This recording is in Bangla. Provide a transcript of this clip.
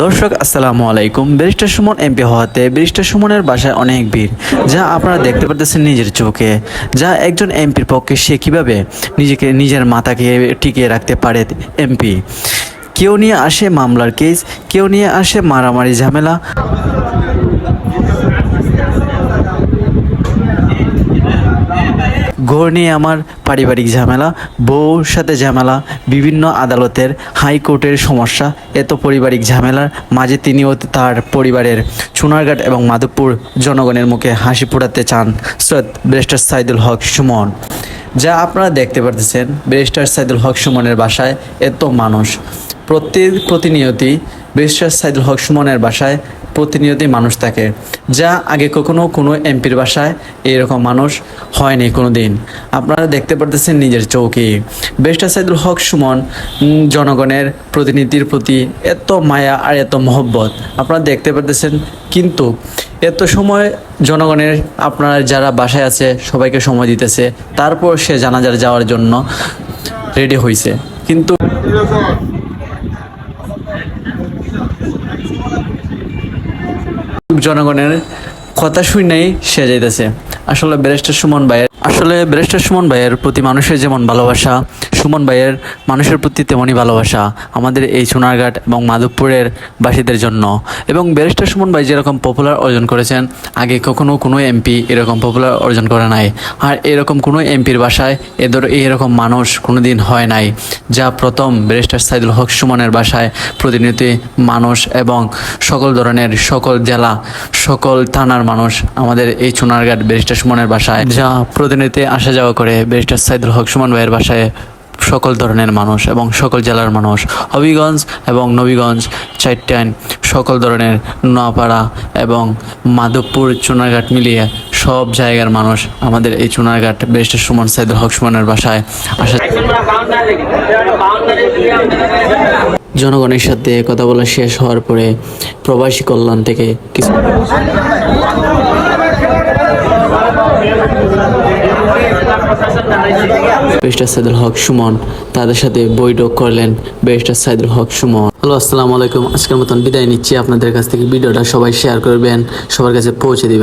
দর্শক, আসসালামু আলাইকুম। ব্যারিস্টার সুমন এমপি হওয়াতে ব্যারিস্টার সুমনের বাসায় অনেক ভিড়, যা আপনারা দেখতে পারতেছেন নিজের চোখে, যা একজন এমপির পক্ষে সে কীভাবে নিজেকে, নিজের মাথাকে টিকিয়ে রাখতে পারে এমপি? কেউ নিয়ে আসে মামলার কেস, কেউ নিয়ে আসে মারামারি ঝামেলা। ঘর নিয়ে আমার পারিবারিক ঝামেলা, বউর সাথে ঝামেলা, বিভিন্ন আদালতের হাইকোর্টের সমস্যা, এত পারিবারিক ঝামেলার মাঝে তিনিও তার পরিবারের চুনারঘাট এবং মাধবপুর জনগণের মুখে হাসি ফোটাতে চান সৈয়দ ব্যারিস্টার সাইদুল হক সুমন। যা আপনারা দেখতে পারতেছেন, ব্যারিস্টার সাইদুল হক সুমনের বাসায় এত মানুষ। প্রতি প্রতিনিয়তই ব্যারিস্টার সাইদুল হক সুমনের বাসায় প্রতিনিয়তই মানুষ থাকে, যা আগে কখনো কোনো এমপির বাসায় এরকম মানুষ হয়নি কোনো দিন আপনারা দেখতে পারতেছেন নিজের চৌকি। ব্যারিস্টার সাইদুল হক সুমন জনগণের প্রতিনিধির প্রতি এত মায়া আর এত মহব্বত, আপনারা দেখতে পারতেছেন। কিন্তু এত সময় জনগণের আপনারা যারা বাসায় আছে সবাইকে সময় দিতেছে, তারপর সে জানাজার যাওয়ার জন্য রেডি হয়েছে কিন্তু জনগণের কথা শুনেই সে যাইতেছে। আসলে ব্যারিস্টার সুমন ভাইয়ের আসলে ব্যারিস্টার সুমন ভাইয়ের প্রতি মানুষের যেমন ভালোবাসা, সুমন ভাইয়ের মানুষের প্রতি তেমনই ভালোবাসা আমাদের এই সোনারঘাট এবং মাধবপুরের বাসীদের জন্য। এবং ব্যারিস্টার সুমন ভাই যেরকম পপুলার অর্জন করেছেন, আগে কখনো কোনো এমপি এরকম পপুলার অর্জন করে নাই। আর এরকম কোনো এমপির বাসায় এদের এরকম মানুষ কোনোদিন হয় নাই, যা প্রথম ব্যারিস্টার সাইদুল হক সুমনের বাসায় প্রতিনিয়ত মানুষ এবং সকল ধরনের সকল জেলা, সকল থানার মানুষ আমাদের এই চুনারঘাট ব্যারিস্টার সুমনের বাসায় যা প্রতিনিয়ত আসা যাওয়া করে ব্যারিস্টার সাইদুল হক সুমন ভাইয়ের বাসায় সকল ধরনের মানুষ এবং সকল জেলার মানুষ। হবিগঞ্জ এবং নবীগঞ্জ চাইটাইন সকল ধরনের নোয়াপাড়া এবং মাধবপুর, চুনারঘাট মিলিয়ে সব জায়গার মানুষ আমাদের এই চুনারঘাট ব্যারিস্টার সুমন সাইদুল হক সুমনের বাসায় আসা জনগণের সাথে কথা বলা শেষ হওয়ার পরে প্রবাসী কল্যাণ থেকে কিছু ব্যারিস্টার সাইদুল হক সুমন, তাদের সাথে বৈঠক করলেন ব্যারিস্টার সাইদুল হক সুমন। হ্যালো, আসসালামু আলাইকুম। আজকের মতন বিদায় নিচ্ছি। আপনাদের কাছ থেকে ভিডিওটা সবাই শেয়ার করবেন, সবার কাছে পৌঁছে দিবেন।